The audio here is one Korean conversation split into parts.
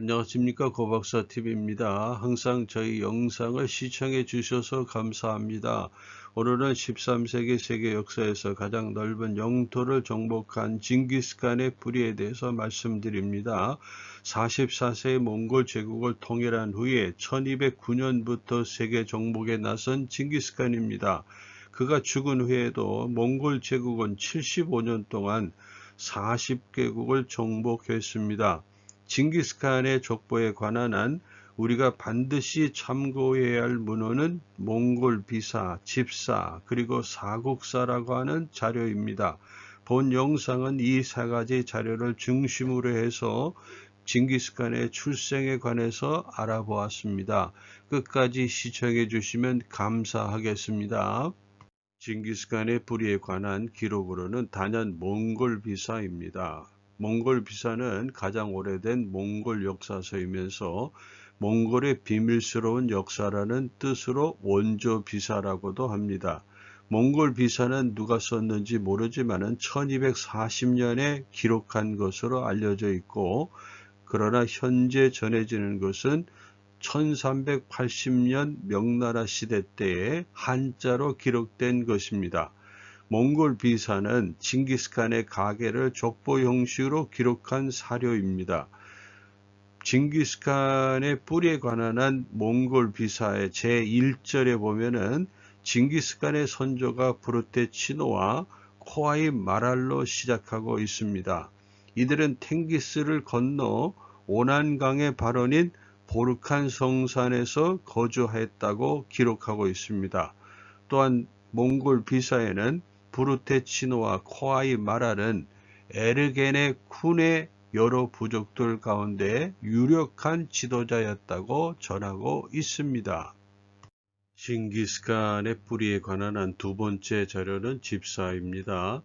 안녕하십니까 고박사 TV입니다. 항상 저희 영상을 시청해 주셔서 감사합니다. 오늘은 13세기 세계 역사에서 가장 넓은 영토를 정복한 징기스칸의 뿌리에 대해서 말씀드립니다. 44세의 몽골 제국을 통일한 후에 1209년부터 세계 정복에 나선 징기스칸입니다. 그가 죽은 후에도 몽골 제국은 75년 동안 40개국을 정복했습니다. 징기스칸의 족보에 관한 한 우리가 반드시 참고해야 할 문헌은 몽골 비사, 집사, 그리고 사국사라고 하는 자료입니다. 본 영상은 이 세 가지 자료를 중심으로 해서 징기스칸의 출생에 관해서 알아보았습니다. 끝까지 시청해 주시면 감사하겠습니다. 징기스칸의 뿌리에 관한 기록으로는 단연 몽골 비사입니다. 몽골 비사는 가장 오래된 몽골 역사서이면서 몽골의 비밀스러운 역사라는 뜻으로 원조 비사라고도 합니다. 몽골 비사는 누가 썼는지 모르지만 1240년에 기록한 것으로 알려져 있고 그러나 현재 전해지는 것은 1380년 명나라 시대 때에 한자로 기록된 것입니다. 몽골 비사는 징기스칸의 가계를 족보 형식으로 기록한 사료입니다. 징기스칸의 뿌리에 관한 한 몽골 비사의 제1절에 보면은 징기스칸의 선조가 부르테 치노와 코아이 마랄로 시작하고 있습니다. 이들은 탱기스를 건너 오난강의 발원인 보르칸 성산에서 거주했다고 기록하고 있습니다. 또한 몽골 비사에는 부르테치노와 코아이 마랄은 에르겐의 쿤의 여러 부족들 가운데 유력한 지도자였다고 전하고 있습니다. 싱기스칸의 뿌리에 관한 한 두 번째 자료는 집사입니다.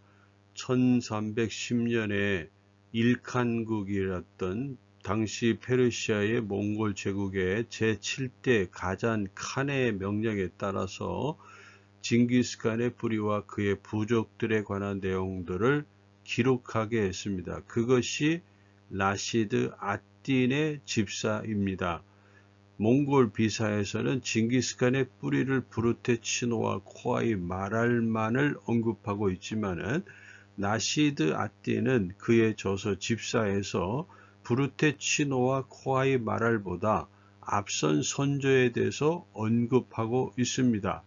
1310년에 일칸국이었던 당시 페르시아의 몽골 제국의 제7대 가잔 칸의 명령에 따라서 징기스칸의 뿌리와 그의 부족들에 관한 내용들을 기록하게 했습니다. 그것이 라시드 아틴의 집사입니다. 몽골 비사에서는 징기스칸의 뿌리를 부르테치노와 코아이 마랄만을 언급하고 있지만은 나시드 아틴은 그의 저서 집사에서 부르테치노와 코아이 마랄보다 앞선 선조에 대해서 언급하고 있습니다.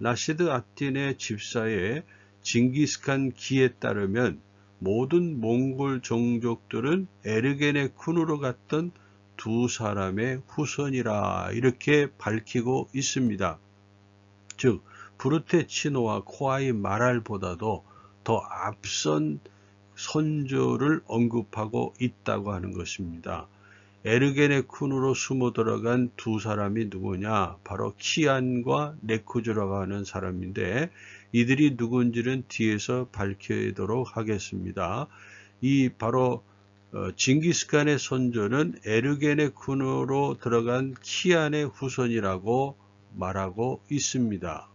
라시드 아틴의 집사의 징기스칸 기에 따르면 모든 몽골 종족들은 에르겐의 쿤으로 갔던 두 사람의 후손이라 이렇게 밝히고 있습니다. 즉 부르테치노와 코아이 마랄보다도 더 앞선 선조를 언급하고 있다고 하는 것입니다. 에르게네 쿤으로 숨어 들어간 두 사람이 누구냐? 바로 키안과 네쿠즈라고 하는 사람인데 이들이 누군지는 뒤에서 밝히도록 하겠습니다. 이 바로 어, 징기스칸의 선조는 에르게네 쿤으로 들어간 키안의 후손이라고 말하고 있습니다.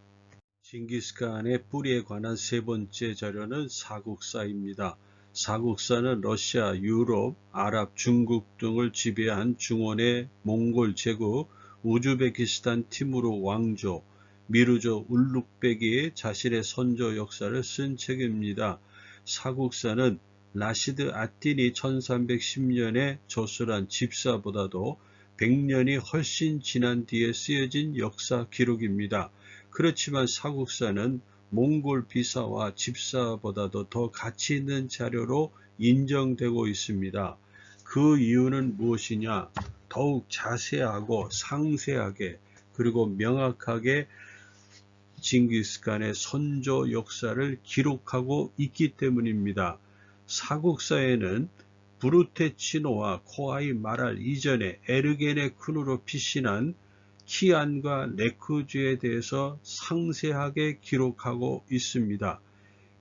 징기스칸의 뿌리에 관한 세 번째 자료는 사국사입니다. 사국사는 러시아, 유럽, 아랍, 중국 등을 지배한 중원의 몽골 제국, 우즈베키스탄 티무르 왕조, 미르조 울룩베기의 자신의 선조 역사를 쓴 책입니다. 사국사는 라시드 아틴이 1310년에 저술한 집사보다도 100년이 훨씬 지난 뒤에 쓰여진 역사 기록입니다. 그렇지만 사국사는 몽골 비사와 집사보다도 더 가치 있는 자료로 인정되고 있습니다. 그 이유는 무엇이냐? 더욱 자세하고 상세하게 그리고 명확하게 징기스칸의 선조 역사를 기록하고 있기 때문입니다. 사국사에는 브루테치노와 코아이 마랄 이전에 에르게네 쿤으로 피신한 키안과 네크주에 대해서 상세하게 기록하고 있습니다.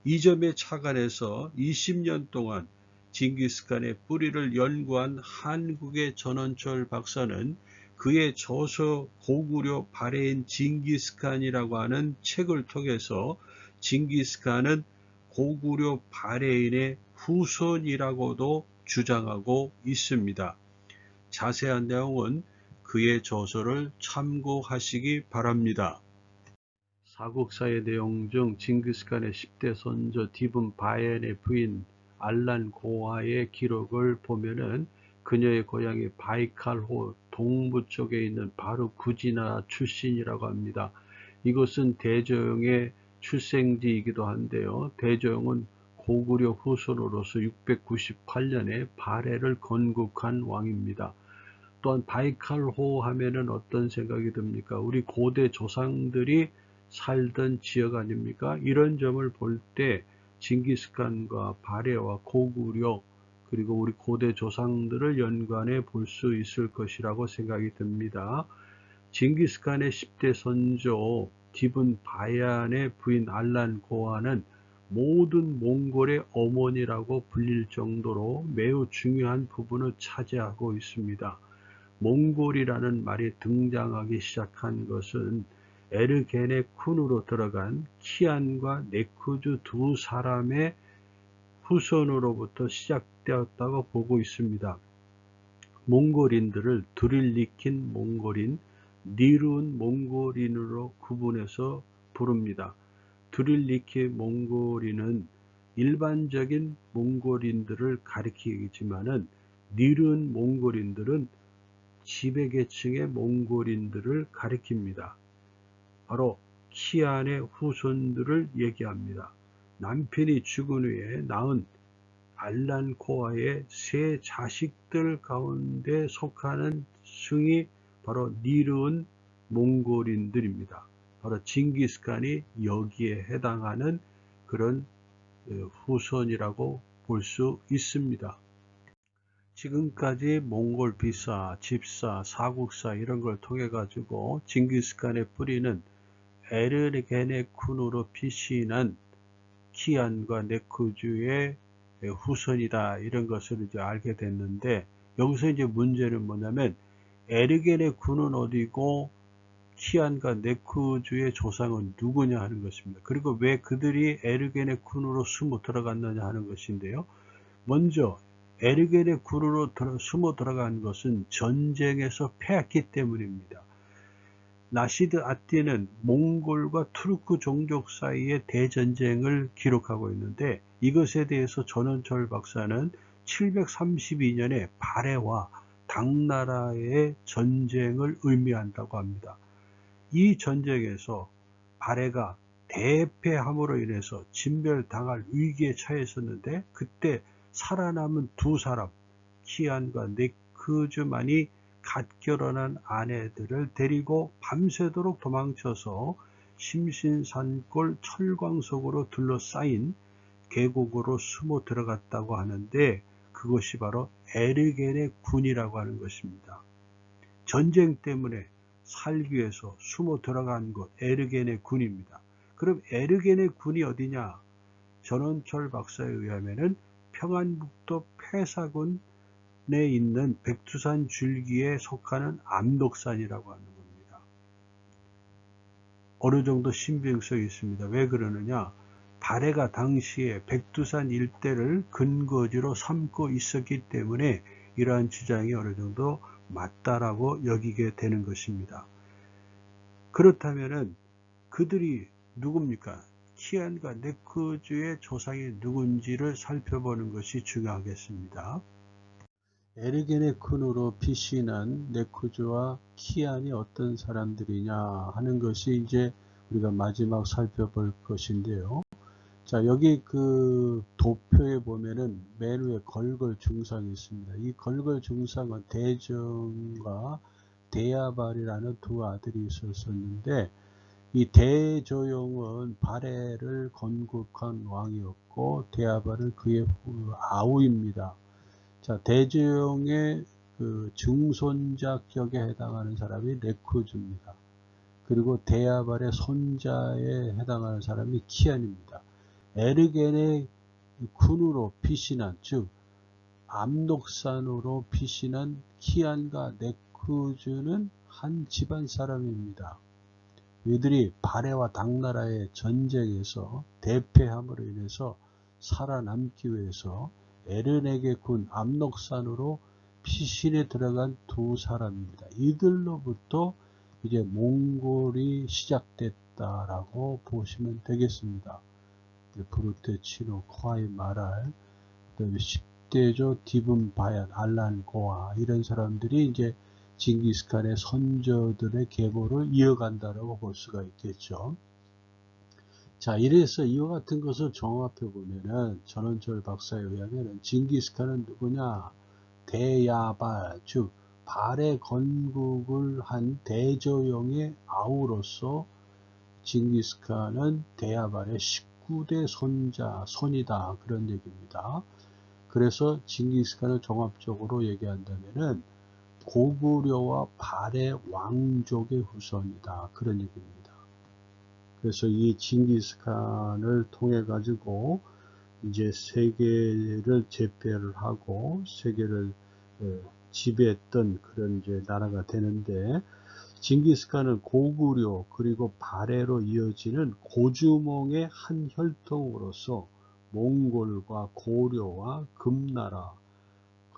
이 점에 착안해서 20년 동안 징기스칸의 뿌리를 연구한 한국의 전원철 박사는 그의 저서 고구려 발해인 징기스칸이라고 하는 책을 통해서 징기스칸은 고구려 발해인의 후손이라고도 주장하고 있습니다. 자세한 내용은 그의 저서를 참고하시기 바랍니다. 사국사의 내용 중 징기스칸의 10대 선조 디분 바엔의 부인 알란 고아의 기록을 보면은 그녀의 고향이 바이칼호 동부 쪽에 있는 바로 구지나 출신이라고 합니다. 이것은 대조영의 출생지이기도 한데요. 대조영은 고구려 후손으로서 698년에 발해를 건국한 왕입니다. 또한 바이칼호 하면은 어떤 생각이 듭니까? 우리 고대 조상들이 살던 지역 아닙니까? 이런 점을 볼 때 징기스칸과 발해와 고구려 그리고 우리 고대 조상들을 연관해 볼 수 있을 것이라고 생각이 듭니다. 징기스칸의 10대 선조 디분 바얀의 부인 알란 고아는 모든 몽골의 어머니라고 불릴 정도로 매우 중요한 부분을 차지하고 있습니다. 몽골이라는 말이 등장하기 시작한 것은 에르게네 쿤으로 들어간 키안과 네쿠즈 두 사람의 후손으로부터 시작되었다고 보고 있습니다. 몽골인들을 두릴리킨 몽골인, 니룬 몽골인으로 구분해서 부릅니다. 두릴리키 몽골인은 일반적인 몽골인들을 가리키지만은 니룬 몽골인들은 지배계층의 몽골인들을 가리킵니다. 바로 키안의 후손들을 얘기합니다. 남편이 죽은 후에 낳은 알란코아의 세 자식들 가운데 속하는 승이 바로 니르은 몽골인들입니다. 바로 징기스칸이 여기에 해당하는 그런 후손이라고 볼 수 있습니다. 지금까지 몽골 비사, 집사, 사국사 이런 걸 통해 가지고 징기스칸의 뿌리는 에르게네쿤으로 피신한 키안과 네쿠주의 후손이다 이런 것을 이제 알게 됐는데 여기서 이제 문제는 뭐냐면 에르게네쿤은 어디고 키안과 네쿠주의 조상은 누구냐 하는 것입니다. 그리고 왜 그들이 에르게네쿤으로 숨어 들어갔느냐 하는 것인데요. 먼저 에르게네쿤으로 숨어 들어간 것은 전쟁에서 패했기 때문입니다. 나시드 아띠는 몽골과 투르크 종족 사이의 대전쟁을 기록하고 있는데 이것에 대해서 전원철 박사는 732년에 발해와 당나라의 전쟁을 의미한다고 합니다. 이 전쟁에서 발해가 대패함으로 인해서 진멸당할 위기에 처했었는데 그때 살아남은 두 사람 키안과 네크즈만이 갓 결혼한 아내들을 데리고 밤새도록 도망쳐서 심신산골 철광 속으로 둘러싸인 계곡으로 숨어 들어갔다고 하는데 그것이 바로 에르겐의 군이라고 하는 것입니다. 전쟁 때문에 살기 위해서 숨어 들어간 곳 에르겐의 군입니다. 그럼 에르겐의 군이 어디냐? 전원철 박사에 의하면 평안북도 폐사군 내 있는 백두산 줄기에 속하는 암독산이라고 하는 겁니다. 어느 정도 신빙성이 있습니다. 왜 그러느냐? 발해가 당시에 백두산 일대를 근거지로 삼고 있었기 때문에 이러한 주장이 어느 정도 맞다라고 여기게 되는 것입니다. 그렇다면은 그들이 누굽니까? 키안과 네크주의 조상이 누군지를 살펴보는 것이 중요하겠습니다. 에르게네쿤으로 피신한 네쿠즈와 키안이 어떤 사람들이냐 하는 것이 이제 우리가 마지막 살펴볼 것인데요. 자 여기 그 도표에 보면은 맨 위에 걸걸 중상이 있습니다. 이 걸걸 중상은 대정과 대야발이라는 두 아들이 있었었는데 이 대조용은 발해를 건국한 왕이었고 대야발은 그의 아우입니다. 자, 대조용의 그 중손자격에 해당하는 사람이 레쿠즈입니다. 그리고 대야발의 손자에 해당하는 사람이 키안입니다. 에르겐의 군으로 피신한 즉 암독산으로 피신한 키안과 네쿠즈는 한 집안 사람입니다. 이들이 발해와 당나라의 전쟁에서 대패함으로 인해서 살아남기 위해서 에르네게 군 압록산으로 피신에 들어간 두 사람입니다. 이들로부터 이제 몽골이 시작됐다라고 보시면 되겠습니다. 브루테, 치노, 코아이, 마랄, 그다음에 10대조, 디분, 바얀, 알란, 고아 이런 사람들이 이제 징기스칸의 선조들의 계보를 이어간다라고 볼 수가 있겠죠. 자, 이래서 이와 같은 것을 종합해 보면은 전원철 박사에 의하면은 징기스칸은 누구냐? 대야발, 즉 발의 건국을 한 대조영의 아우로서 징기스칸은 대야발의 19대 손자, 손이다. 그런 얘기입니다. 그래서 징기스칸을 종합적으로 얘기한다면은 고구려와 발의 왕족의 후손이다. 그런 얘기입니다. 그래서 이 징기스칸을 통해 가지고 이제 세계를 제패를 하고 세계를 어, 지배했던 그런 이제 나라가 되는데 징기스칸은 고구려 그리고 발해로 이어지는 고주몽의 한 혈통으로서 몽골과 고려와 금나라 그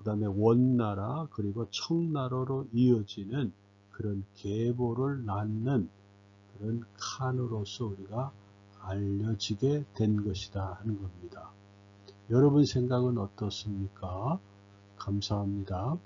다음에 원나라 그리고 청나라로 이어지는 그런 계보를 낳는 그런 칸으로서 우리가 알려지게 된 것이다 하는 겁니다. 여러분 생각은 어떻습니까? 감사합니다.